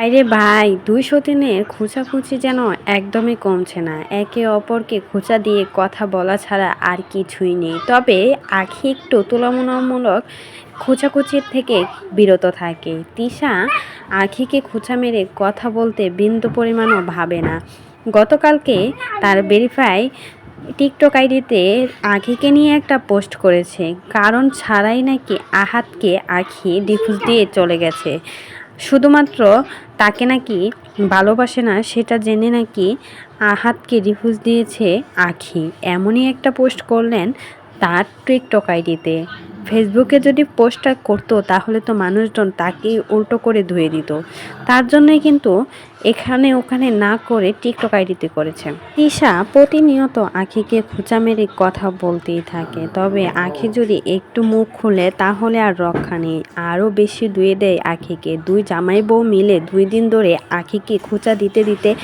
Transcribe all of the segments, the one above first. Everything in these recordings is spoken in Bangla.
আরে ভাই, দুই সতীনের খোঁচাখুচি যেন একদমই কমছে না। একে অপরকে খোঁচা দিয়ে কথা বলা ছাড়া আর কিছুই নেই। তবে আখি একটু তুলনামূলক খোঁচাখুচির থেকে বিরত থাকে। তিশা আখিকে খোঁচা মেরে কথা বলতে বিন্দু পরিমাণও ভাবে না। গতকালকে তার ভেরিফাই টিকটক আইডিতে আখিকে নিয়ে একটা পোস্ট করেছে। কারণ ছাড়াই নাকি আহাতকে আখি ডিফিউজ দিয়ে চলে গেছে। শুধুমাত্র তাকে নাকি ভালোবাসে না, সেটা জেনে নাকি আহাতকে রিফিউজ দিয়েছে আখি। এমনই একটা পোস্ট করলেন তার টিকটক আইডিতে। ফেসবুকে যদি পোস্টটা করতো, তাহলে তো মানুষজন তাকে উল্টো করে ধুয়ে দিত। তার জন্যই কিন্তু এখানে ওখানে না করে টিকটক আইডিতে করেছে। তিশা প্রতিনিয়ত আখিকে খোঁচা মেরে কথা বলতেই থাকে। তবে আখি যদি একটু মুখ খুলে, তাহলে আর রক্ষা নেই। আরও বেশি দুয়ে দেয় আখিকে। দুই জামাই বউ মিলে দুই দিন ধরে আখিকে খোঁচা দিতে দিতে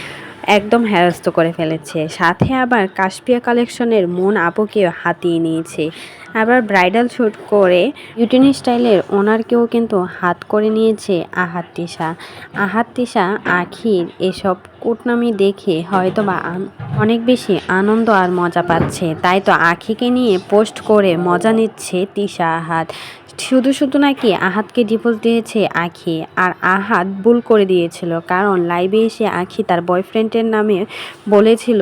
একদম হ্যারস্ত করে ফেলেছে। সাথে আবার কাশপিয়া কালেকশনের মন আপুকেও হাতিয়ে নিয়েছে। আবার ব্রাইডাল শ্যুট করে ইউটিনি স্টাইলের ওনারকেও কিন্তু হাত করে নিয়েছে আহাত তিশা। আহাত তিশা, আখির এসব কুটনামি দেখে হয়তো বা অনেক বেশি আনন্দ আর মজা পাচ্ছে। তাই তো আখিকে নিয়ে পোস্ট করে মজা নিচ্ছে তিশা আহাত। শুধু শুধু নাকি আহাতকে ডিভোর্স দিয়েছে আখি, আর আহাত ভুল করে দিয়েছিল। কারণ লাইভে এসে আখি তার বয়ফ্রেন্ডের নামে বলেছিল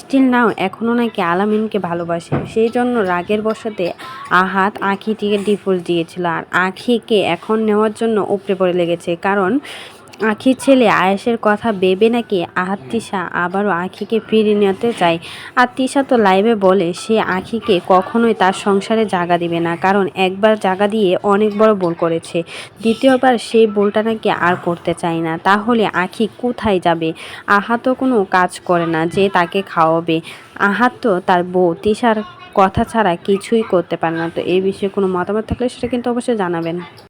স্টিল নাও এখনও নাকি আলামিনকে ভালোবাসে। সেই জন্য রাগের বসাতে আহাত আখিটিকে ডিভোর্স দিয়েছিল। আর আখিকে এখন নেওয়ার জন্য উপরে পড়ে লেগেছে। কারণ আখির ছেলে আয়েসের কথা ভেবে নাকি আহাত তিশা আবারও আখিকে ফিরিয়ে নিতে চায়। আর তিশা তো লাইভে বলে, সে আখিকে কখনোই তার সংসারে জাগা দিবে না, কারণ একবার জাগা দিয়ে অনেক বড় ভুল করেছে। দ্বিতীয়বার সেই ভুলটা নাকি আর করতে চায় না। তাহলে আখি কোথায় যাবে? আহা তো কোনো কাজ করে না, যে তাকে খাওয়াবে। আহাত তো তার বউ তিশার কথা ছাড়া কিছুই করতে পারে না। তো এই বিষয়ে কোনো মতামত থাকলে সেটা কিন্তু অবশ্যই জানাবেন।